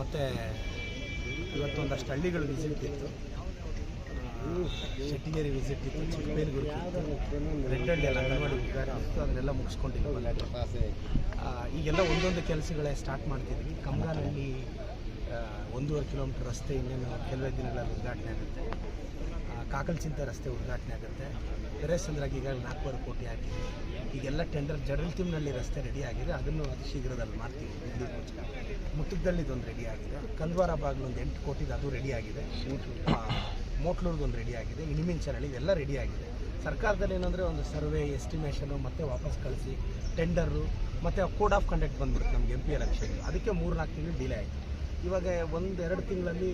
ಮತ್ತು ಇವತ್ತೊಂದಷ್ಟು ಹಳ್ಳಿಗಳು ವಿಸಿಟ್ ಇತ್ತು. ಶೆಟ್ಟಿಗೇರಿ ವಿಸಿಟ್ ಇತ್ತು ಚಿಕ್ಕಬೇಲ್ಗೂರು ರೆಡ್ ಹಳ್ಳಿ ಎಲ್ಲ ಅಂಗನವಾಡಿ ಇತ್ತು ಅದನ್ನೆಲ್ಲ ಮುಗಿಸ್ಕೊಂಡಿಲ್ಲ ಈಗೆಲ್ಲ ಒಂದೊಂದು ಕೆಲಸಗಳೇ ಸ್ಟಾರ್ಟ್ ಮಾಡ್ತಿದ್ವಿ. ಕಮ್ಗಾನಹಳ್ಳಿ ಆ, ಒಂದೂವರೆ ಕಿಲೋಮೀಟರ್ ರಸ್ತೆ ಇನ್ನೇನು ಕೆಲವೇ ದಿನಗಳಲ್ಲಿ ಉದ್ಘಾಟನೆ ಆಗುತ್ತೆ. ಕಾಕಲ್ಚಿಂತ ರಸ್ತೆ ಉದ್ಘಾಟನೆ ಆಗುತ್ತೆ. ಬೇರೆ ಸಂದ್ರಾಗಿ ಈಗಾಗಲೇ ನಾಲ್ಕೂವರೆ ಕೋಟಿ ಹಾಕಿದ್ವಿ ಈಗೆಲ್ಲ ಟೆಂಡರ್ ಜಡಲ್ತಿಮ್ನಳ್ಳಿ ರಸ್ತೆ ರೆಡಿ ಆಗಿದೆ. ಅದನ್ನು ಅತಿ ಶೀಘ್ರದಲ್ಲಿ ಮಾಡ್ತೀವಿ. ದಿಲ್ಲಿಗೋಸ್ಕರ ಮುಟ್ಟದಲ್ಲಿದೊಂದು ರೆಡಿ ಆಗಿದೆ. ಕಲ್ವಾರ ಬಾಗಿಲು ಒಂದು ಎಂಟು ಕೋಟಿದು ಅದು ರೆಡಿ ಆಗಿದೆ. ಮೋಟ್ಲೂರ್ದೊಂದು ರೆಡಿ ಆಗಿದೆ. ಇಣಿಮಿಂಚನಹಳ್ಳಿ ಇದೆಲ್ಲ ರೆಡಿ ಆಗಿದೆ. ಸರ್ಕಾರದಲ್ಲಿ ಏನಂದರೆ ಒಂದು ಸರ್ವೆ ಎಸ್ಟಿಮೇಷನು ಮತ್ತೆ ವಾಪಸ್ ಕಳಿಸಿ ಟೆಂಡರು ಮತ್ತು ಕೋಡ್ ಆಫ್ ಕಂಡಕ್ಟ್ ಬಂದ್ಬಿಡುತ್ತೆ ನಮ್ಗೆ ಎಂ ಪಿ ಎಲೆಕ್ಷನ್ ಅದಕ್ಕೆ ಮೂರು ನಾಲ್ಕು ತಿಂಗಳು ಡಿಲೇ ಆಯಿತು. ಇವಾಗ ಒಂದೆರಡು ತಿಂಗಳಲ್ಲಿ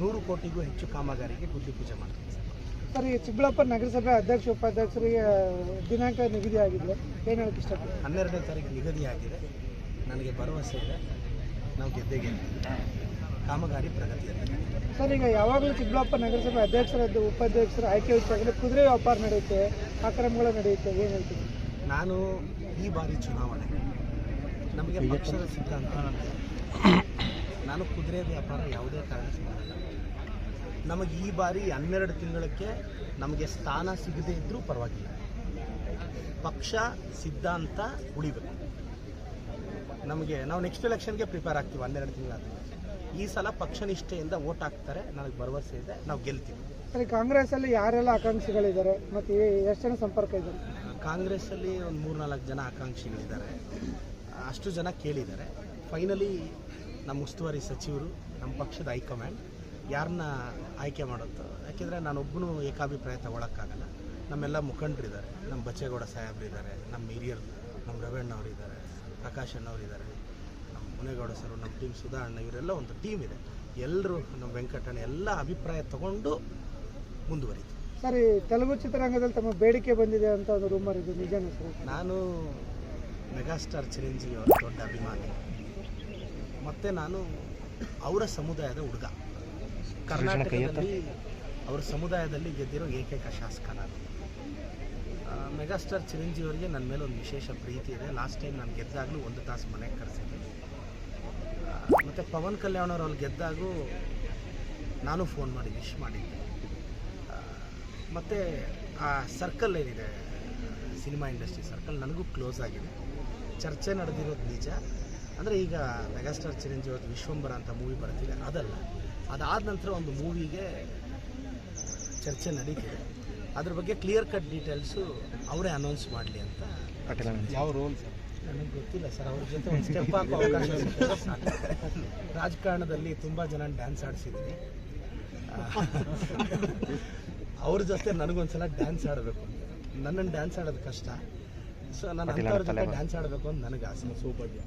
ನೂರು ಕೋಟಿಗೂ ಹೆಚ್ಚು ಕಾಮಗಾರಿಗೆ ಗುದ್ದಿ ಪೂಜೆ ಮಾಡ್ತೀವಿ ಸರ್. ಸರ್ ಈ ಚಿಕ್ಕಬಳ್ಳಾಪುರ ನಗರಸಭೆ ಅಧ್ಯಕ್ಷ ಉಪಾಧ್ಯಕ್ಷರಿಗೆ ದಿನಾಂಕ ನಿಗದಿ ಆಗಿದೆ. ಏನು ಹೇಳಕ್ಕೆ ಇಷ್ಟಪಡ್ತೀನಿ ಹನ್ನೆರಡನೇ ತಾರೀಕು ನಿಗದಿಯಾಗಿದೆ ನನಗೆ ಭರವಸೆ ಇದೆ. ನಾವು ಗೆದ್ದೇ ಗೆಲ್ತೀವಿ ಕಾಮಗಾರಿ ಪ್ರಗತಿಯಲ್ಲಿ. ಸರ್ ಈಗ ಯಾವಾಗಲೂ ಚಿಕ್ಕಬಳ್ಳಾಪುರ ನಗರಸಭೆ ಅಧ್ಯಕ್ಷರದ್ದು ಉಪಾಧ್ಯಕ್ಷರ ಆಯ್ಕೆ ವಿಚಾರದಲ್ಲಿ ಕುದುರೆ ವ್ಯಾಪಾರ ನಡೆಯುತ್ತೆ ಅಕ್ರಮಗಳು ನಡೆಯುತ್ತೆ. ಏನು ಹೇಳ್ತೀನಿ ನಾನು ಈ ಬಾರಿ ಚುನಾವಣೆ. ನಮಗೆ ಪಕ್ಷದ ಸಿದ್ಧಾಂತ. ನಾನು ಕುದುರೆ ವ್ಯಾಪಾರ ಯಾವುದೇ ಕಾರಣಕ್ಕೆ ಮಾಡಲ್ಲ. ನಮಗೆ ಈ ಬಾರಿ ಹನ್ನೆರಡು ತಿಂಗಳಕ್ಕೆ ನಮಗೆ ಸ್ಥಾನ ಸಿಗದೇ ಇದ್ದರೂ ಪರವಾಗಿಲ್ಲ. ಪಕ್ಷ ಸಿದ್ಧಾಂತ ಉಳಿಬೇಕು. ನಮಗೆ ನಾವು ನೆಕ್ಸ್ಟ್ ಎಲೆಕ್ಷನ್ಗೆ ಪ್ರಿಪೇರ್ ಆಗ್ತೀವಿ ಹನ್ನೆರಡು ತಿಂಗಳಾದ ಈ ಸಲ ಪಕ್ಷ ನಿಷ್ಠೆಯಿಂದ ವೋಟ್ ಹಾಕ್ತಾರೆ ನನಗೆ ಭರವಸೆ ಇದೆ ನಾವು ಗೆಲ್ತೀವಿ. ಅಲ್ಲಿ ಕಾಂಗ್ರೆಸ್ಸಲ್ಲಿ ಯಾರೆಲ್ಲ ಆಕಾಂಕ್ಷಿಗಳಿದ್ದಾರೆ ಮತ್ತು ಎಷ್ಟು ಜನ ಸಂಪರ್ಕ ಇದ್ದಾರೆ ಕಾಂಗ್ರೆಸ್ಸಲ್ಲಿ ಒಂದು ಮೂರ್ನಾಲ್ಕು ಜನ ಆಕಾಂಕ್ಷಿಗಳಿದ್ದಾರೆ. ಅಷ್ಟು ಜನ ಕೇಳಿದ್ದಾರೆ. ಫೈನಲಿ ನಮ್ಮ ಉಸ್ತುವಾರಿ ಸಚಿವರು ನಮ್ಮ ಪಕ್ಷದ ಹೈಕಮಾಂಡ್ ಯಾರನ್ನ ಆಯ್ಕೆ ಮಾಡುತ್ತೋ ಯಾಕೆಂದರೆ ನಾನೊಬ್ಬನು ಏಕಾಭಿಪ್ರಾಯ ತಗೊಳಕ್ಕಾಗಲ್ಲ. ನಮ್ಮೆಲ್ಲ ಮುಖಂಡರಿದ್ದಾರೆ. ನಮ್ಮ ಬಚ್ಚೇಗೌಡ ಸಾಹೇಬ್ರಿದ್ದಾರೆ ನಮ್ಮ ಹಿರಿಯರು ನಮ್ಮ ರವಣ್ಣವರಿದ್ದಾರೆ ಪ್ರಕಾಶ್ ಅಣ್ಣವರಿದ್ದಾರೆ ನಮ್ಮ ಮುನೇಗೌಡ ಸರ್ ನಮ್ಮ ಟೀಮ್ ಸುಧಾ ಅಣ್ಣ ಇವರೆಲ್ಲ ಒಂದು ಟೀಮ್ ಇದೆ. ಎಲ್ಲರೂ ನಮ್ಮ ವೆಂಕಟಣ್ಣ ಎಲ್ಲ ಅಭಿಪ್ರಾಯ ತಗೊಂಡು ಮುಂದುವರಿತು. ಸರ್ ತೆಲುಗು ಚಿತ್ರರಂಗದಲ್ಲಿ ತಮ್ಮ ಬೇಡಿಕೆ ಬಂದಿದೆ ಅಂತ ಒಂದು ರೂಮರ್ ಇದು ನಿಜ ಸರ್ ನಾನು ಮೆಗಾಸ್ಟಾರ್ ಚಿರಂಜೀವಿ ಅವರ ದೊಡ್ಡ ಅಭಿಮಾನಿ. ಮತ್ತು ನಾನು ಅವರ ಸಮುದಾಯದ ಹುಡುಗ. ಕರ್ನಾಟಕದಲ್ಲಿ ಅವರ ಸಮುದಾಯದಲ್ಲಿ ಗೆದ್ದಿರೋ ಏಕೈಕ ಶಾಸಕ ನಾನು ಮೆಗಾಸ್ಟಾರ್ ಚಿರಂಜೀವಿಯವರಿಗೆ ನನ್ನ ಮೇಲೆ ಒಂದು ವಿಶೇಷ ಪ್ರೀತಿ ಇದೆ. ಲಾಸ್ಟ್ ಟೈಮ್ ನಾನು ಗೆದ್ದಾಗಲೂ ಒಂದು ತಾಸು ಮನೆಗೆ ಕರೆಸಿದ್ದೆ. ಮತ್ತು ಪವನ್ ಕಲ್ಯಾಣ್ ಅವರು ಅಲ್ಲಿ ಗೆದ್ದಾಗೂ ನಾನು ಫೋನ್ ಮಾಡಿ ವಿಶ್ ಮಾಡಿದ್ದೆ. ಮತ್ತು ಆ ಸರ್ಕಲ್ ಏನಿದೆ, ಸಿನಿಮಾ ಇಂಡಸ್ಟ್ರಿ ಸರ್ಕಲ್ ನನಗೂ ಕ್ಲೋಸ್ ಆಗಿದೆ. ಚರ್ಚೆ ನಡೆದಿರೋದು ನಿಜ. ಅಂದರೆ ಈಗ ಮೆಗಾಸ್ಟಾರ್ ಚಿರಂಜೀವಿ ಅವತ್ತು ವಿಶ್ವಂಬರ ಅಂತ ಮೂವಿ ಬರ್ತಿದೆ ಅದಲ್ಲ. ಅದಾದ ನಂತರ ಒಂದು ಮೂವಿಗೆ ಚರ್ಚೆ ನಡೀತಿದೆ. ಅದ್ರ ಬಗ್ಗೆ ಕ್ಲಿಯರ್ ಕಟ್ ಡೀಟೇಲ್ಸು ಅವರೇ ಅನೌನ್ಸ್ ಮಾಡಲಿ ಅಂತ. ಯಾವ ರೋಲ್ ಸರ್ ನನಗೆ ಗೊತ್ತಿಲ್ಲ ಸರ್ ಅವ್ರ ಜೊತೆ ಒಂದು ಸ್ಟೆಪ್ ಹಾಕೋ ಅವಕಾಶ. ರಾಜಕಾರಣದಲ್ಲಿ ತುಂಬ ಜನ ಡ್ಯಾನ್ಸ್ ಆಡಿಸಿದ್ವಿ ಅವ್ರ ಜೊತೆ ನನಗೊಂದ್ಸಲ ಡ್ಯಾನ್ಸ್ ಆಡಬೇಕು ನನ್ನನ್ನು ಡ್ಯಾನ್ಸ್ ಆಡೋದು ಕಷ್ಟ. ಸೊ ನಾನು ಅಂಥವ್ರ ಜೊತೆ ಡ್ಯಾನ್ಸ್ ಆಡಬೇಕು ಅಂತ ನನಗೆ ಆಸೆ ಸೌಭಾಗ್ಯ.